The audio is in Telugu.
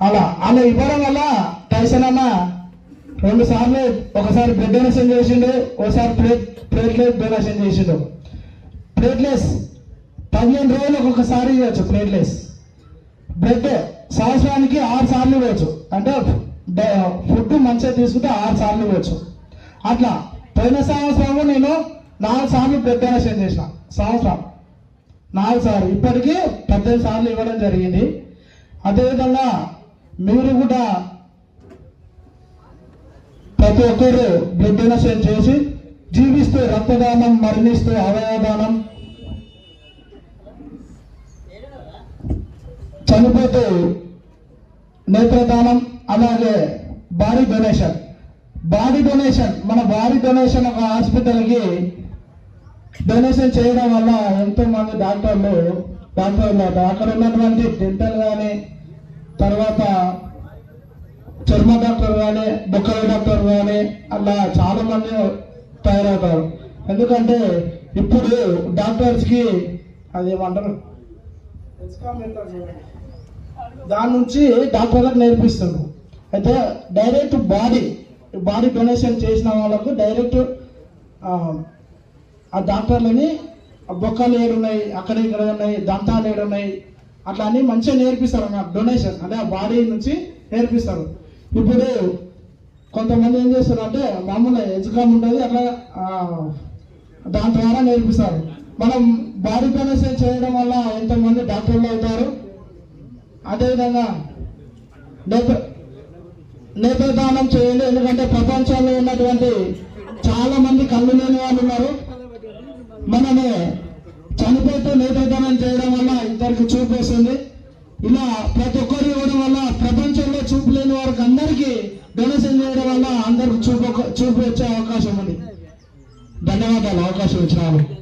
అలా అలా ఇవ్వడం వల్ల టైసన్ అన్న రెండు సార్లు ఒకసారి బ్లడ్ డొనేషన్ చేసిండు ఒకసారి ప్లేట్ ప్లేట్లెస్ డొనేషన్ చేసిండు. ప్లేట్లెస్ పదిహేను రోజులకు ఒకసారి ఇవ్వచ్చు ప్లేట్లెస్ బ్లడ్ సంవత్సరానికి ఆరు సార్లు ఇవ్వచ్చు. అంటే ఫుడ్ మంచిగా తీసుకుంటే ఆరు సార్లు ఇవ్వచ్చు. అట్లా పోయిన సంవత్సరము నేను నాలుగు సార్లు బ్లడ్ డొనేషన్ చేసిన సంవత్సరం. నాలుగు సార్లు. ఇప్పటికీ పద్దెనిమిది సార్లు ఇవ్వడం జరిగింది. అదేవిధంగా మీరు కూడా ప్రతి ఒక్కరు బ్లడ్ డొనేషన్ చేసి జీవిస్తూ రక్తదానం మరణిస్తూ అవయవదానం చనిపోతూ నేత్రదానం అలాగే బాడీ డొనేషన్ బాడీ డొనేషన్ మన బాడీ డొనేషన్ ఒక హాస్పిటల్కి డొనేషన్ చేయడం వల్ల ఎంతో మంది డాక్టర్లు డాక్టర్లు అక్కడ ఉన్నటువంటి డెంటల్ కానీ తర్వాత చర్మ డాక్టర్ కానీ బొక్కల డాక్టర్ కానీ అలా చాలా మంది తయారవుతారు. ఎందుకంటే ఇప్పుడు డాక్టర్స్కి అది ఏమంటారు దాని నుంచి డాక్టర్లకు నేర్పిస్తుంది అయితే డైరెక్ట్ బాడీ బాడీ డొనేషన్ చేసిన వాళ్ళకు డైరెక్ట్ ఆ డాక్టర్లని ఆ బొక్కలు ఏడున్నాయి అక్కడ ఇక్కడ ఉన్నాయి దంతాలు ఏడున్నాయి అట్లా అని మంచిగా నేర్పిస్తారు అన్నమాట డొనేషన్ అంటే ఆ బాడీ నుంచి నేర్పిస్తారు. ఇప్పుడు కొంతమంది ఏం చేస్తారు అంటే మామూలు ఎజుకామ్ ఉంటుంది అట్లా దాని ద్వారా నేర్పిస్తారు. మనం బాడీ డొనేషన్ చేయడం వల్ల ఎంతమంది డాక్టర్లు అవుతారు? అదేవిధంగా నేత నేత్రదానం చేయండి. ఎందుకంటే ప్రపంచంలో ఉన్నటువంటి చాలా మంది కళ్ళు లేని వాళ్ళు ఉన్నారు. మనము చనిపోతూ నేత్రదానం చేయడం వల్ల వారికి చూపేసింది. ఇలా ప్రతి ఒక్కరు ఇవ్వడం వల్ల ప్రపంచంలో చూపు లేని వారికి అందరికీ డొనేషన్ చేయడం వల్ల అందరికి చూపు చూపు వచ్చే అవకాశం ఉంది. ధన్యవాదాలు అవకాశం ఇచ్చినారు